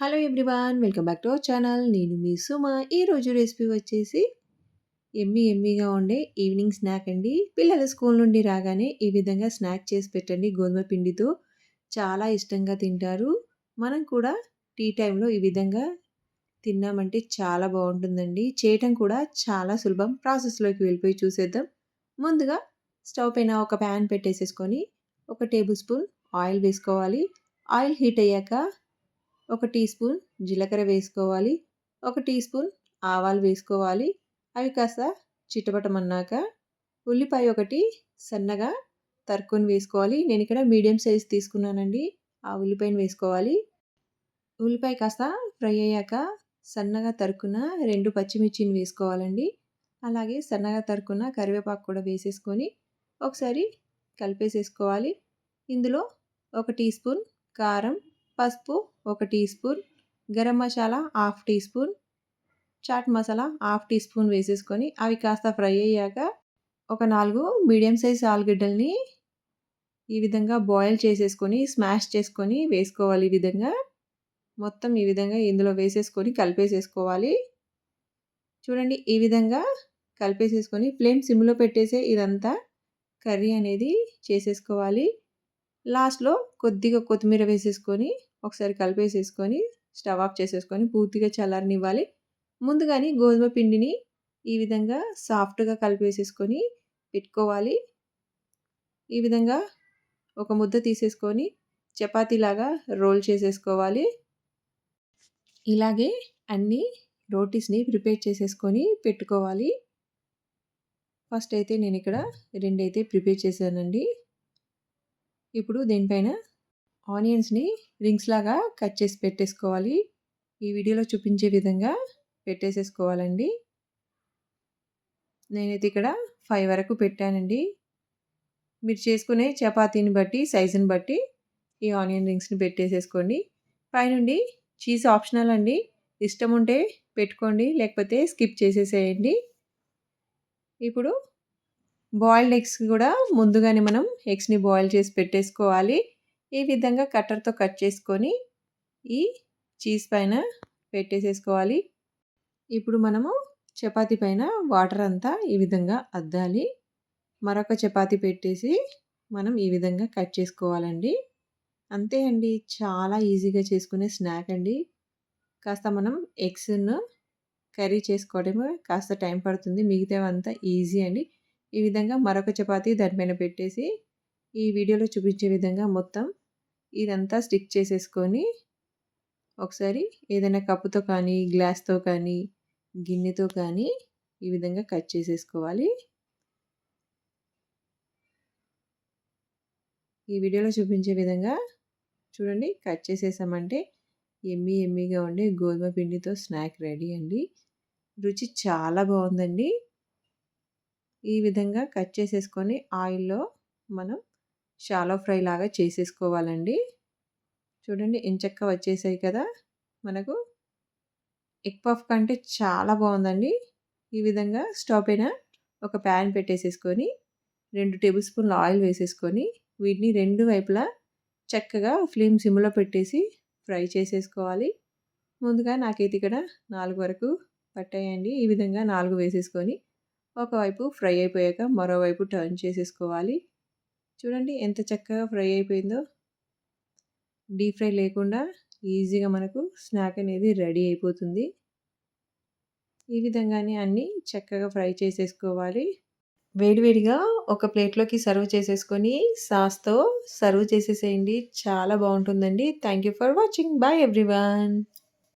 Hello everyone welcome back to our channel నేను మీ సుమ. ఈరోజు రెసిపీ వచ్చేసి ఎమ్మి ఎమ్మిగా ఉండే ఈవినింగ్ స్నాక్ అండి. పిల్లలు స్కూల్ నుండి రాగానే ఈ విధంగా స్నాక్ చేసి పెట్టండి. గోధుమ పిండితో చాలా ఇష్టంగా తింటారు. మనం కూడా టీ టైంలో ఈ విధంగా తిన్నామంటే చాలా బాగుంటుందండి. చేయటం కూడా చాలా సులభం. ప్రాసెస్లోకి వెళ్ళిపోయి చూసేద్దాం. ముందుగా స్టవ్ పైన ఒక ప్యాన్ పెట్టేసేసుకొని ఒక టేబుల్ స్పూన్ ఆయిల్ వేసుకోవాలి. ఆయిల్ హీట్ అయ్యాక ఒక టీ స్పూన్ జీలకర్ర వేసుకోవాలి ఒక టీ స్పూన్ ఆవాలు వేసుకోవాలి. అవి కాస్త చిటపటమన్నాక ఉల్లిపాయ ఒకటి సన్నగా తరుక్కొని వేసుకోవాలి. నేను ఇక్కడ మీడియం సైజ్ తీసుకున్నానండి. ఆ ఉల్లిపాయను వేసుకోవాలి. ఉల్లిపాయ కాస్త ఫ్రై అయ్యాక సన్నగా తరుక్కున్న రెండు పచ్చిమిర్చిని వేసుకోవాలండి. అలాగే సన్నగా తరుక్కున్న కరివేపాకు కూడా వేసేసుకొని ఒకసారి కలిపేసేసుకోవాలి. ఇందులో ఒక టీ స్పూన్ కారం పసుపు ఒక teaspoon garam masala half teaspoon chaat masala half teaspoon వేసేసుకొని అవి కాస్త ఫ్రై అయ్యాక ఒక నాలుగు మీడియం సైజ్ ఆలుగడ్డల్ని ఈ విధంగా బాయిల్ చేసేసుకొని స్మాష్ చేసుకొని వేసుకోవాలి ఈ విధంగా. మొత్తం ఈ విధంగా ఇందులో వేసేసుకొని కలిపేసేసుకోవాలి. చూడండి ఈ విధంగా కలిపేసేసుకొని ఫ్లేమ్ సిమ్లో పెట్టేసే ఇదంతా కర్రీ అనేది చేసేసుకోవాలి. లాస్ట్లో కొద్దిగా కొత్తిమీర వేసేసుకొని ఒకసారి కలిపేసేసుకొని స్టవ్ ఆఫ్ చేసేసుకొని పూర్తిగా చల్లారనివ్వాలి. ముందుగానే గోధుమ పిండిని ఈ విధంగా సాఫ్ట్గా కలిపేసేసుకొని పెట్టుకోవాలి. ఈ విధంగా ఒక ముద్ద తీసేసుకొని చపాతీలాగా రోల్ చేసేసుకోవాలి. ఇలాగే అన్ని రోటీస్ని ప్రిపేర్ చేసేసుకొని పెట్టుకోవాలి. ఫస్ట్ అయితే నేను ఇక్కడ రెండైతే ప్రిపేర్ చేశానండి. ఇప్పుడు దీనిపైన ఆనియన్స్ని రింగ్స్ లాగా కట్ చేసి పెట్టేసుకోవాలి. ఈ వీడియోలో చూపించే విధంగా పెట్టేసేసుకోవాలండి. నేనైతే ఇక్కడ ఫైవ్ వరకు పెట్టానండి. మీరు చేసుకునే చపాతీని బట్టి సైజుని బట్టి ఈ ఆనియన్ రింగ్స్ని పెట్టేసేసుకోండి. పైనుండి చీజ్ ఆప్షనల్ అండి. ఇష్టం ఉంటే పెట్టుకోండి లేకపోతే స్కిప్ చేసేసేయండి. ఇప్పుడు బాయిల్డ్ ఎగ్స్ కూడా ముందుగానే మనం ఎగ్స్ని బాయిల్ చేసి పెట్టేసుకోవాలి. ఈ విధంగా కట్టర్తో కట్ చేసుకొని ఈ చీజ్ పైన పెట్టేసేసుకోవాలి. ఇప్పుడు మనము చపాతి పైన వాటర్ అంతా ఈ విధంగా అద్దాలి. మరొక చపాతి పెట్టేసి మనం ఈ విధంగా కట్ చేసుకోవాలండి. అంతే అండి చాలా ఈజీగా చేసుకునే స్నాక్ అండి. కాస్త మనం ఎగ్స్ను కర్రీ చేసుకోవడమే కాస్త టైం పడుతుంది మిగతావంతా ఈజీ అండి. ఈ విధంగా మరొక చపాతీ దానిపైన పెట్టేసి ఈ వీడియోలో చూపించే విధంగా మొత్తం ఇదంతా స్టిక్ చేసేసుకొని ఒకసారి ఏదైనా కప్పుతో కానీ గ్లాస్తో కానీ గిన్నెతో కానీ ఈ విధంగా కట్ చేసేసుకోవాలి. ఈ వీడియోలో చూపించే విధంగా చూడండి కట్ చేసేసామంటే ఎమ్మి ఎమ్మిగా ఉండే గోధుమ పిండితో స్నాక్ రెడీ అండి. రుచి చాలా బాగుందండి. ఈ విధంగా కట్ చేసేసుకొని ఆయిల్లో మనం షాలో ఫ్రై లాగా చేసేసుకోవాలండి. చూడండి ఎంచక్క వచ్చేసాయి కదా మనకు. ఎగ్ పఫ్ కంటే చాలా బాగుందండి. ఈ విధంగా స్టవ్ పైన ఒక ప్యాన్ పెట్టేసేసుకొని రెండు టేబుల్ స్పూన్ల ఆయిల్ వేసేసుకొని వీటిని రెండు వైపులా చక్కగా ఫ్లేమ్ సిమ్లో పెట్టేసి ఫ్రై చేసేసుకోవాలి. ముందుగా నాకైతే ఇక్కడ నాలుగు వరకు పట్టాయండి. ఈ విధంగా నాలుగు వేసేసుకొని ఒకవైపు ఫ్రై అయిపోయాక మరోవైపు టర్న్ చేసేసుకోవాలి. చూడండి ఎంత చక్కగా ఫ్రై అయిపోయిందో. డీప్ ఫ్రై లేకుండా ఈజీగా మనకు స్నాక్ అనేది రెడీ అయిపోతుంది. ఈ విధంగానే అన్నీ చక్కగా ఫ్రై చేసేసుకోవాలి. వేడివేడిగా ఒక ప్లేట్లోకి సర్వ్ చేసేసుకొని సాస్తో సర్వ్ చేసేసేయండి. చాలా బాగుంటుందండి. Thank you for watching. Bye everyone.